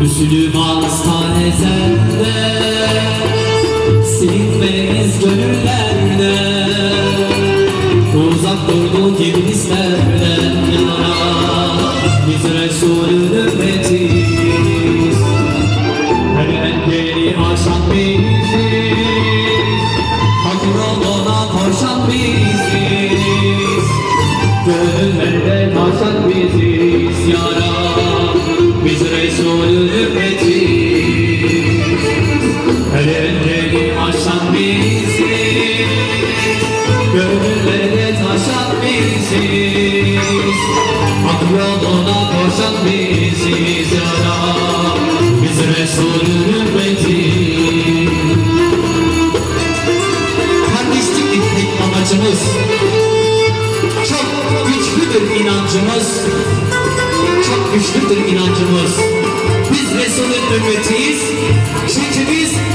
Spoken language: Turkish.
Müslüman tanezende Silinmeyiz gönüllerde. Uzak durduk iblislerden yana Biz Resulün ümmetiyiz Her engeli aşan biziz Hak yoluna koşan biziz. Gönüllerde taşan biziz ya Rab Biz Ümmetiyiz Her engeli aşan biziz Gönüllerde taşan biziz Hak yoluna koşan biziz ya Rab Biz Resulün ümmetiyiz Kardeşlik tek amacımız Çok güçlüdür inancımız. Çok güçlüdür inancımız Biz Resul'ün ümmetiyiz. Çünkü biz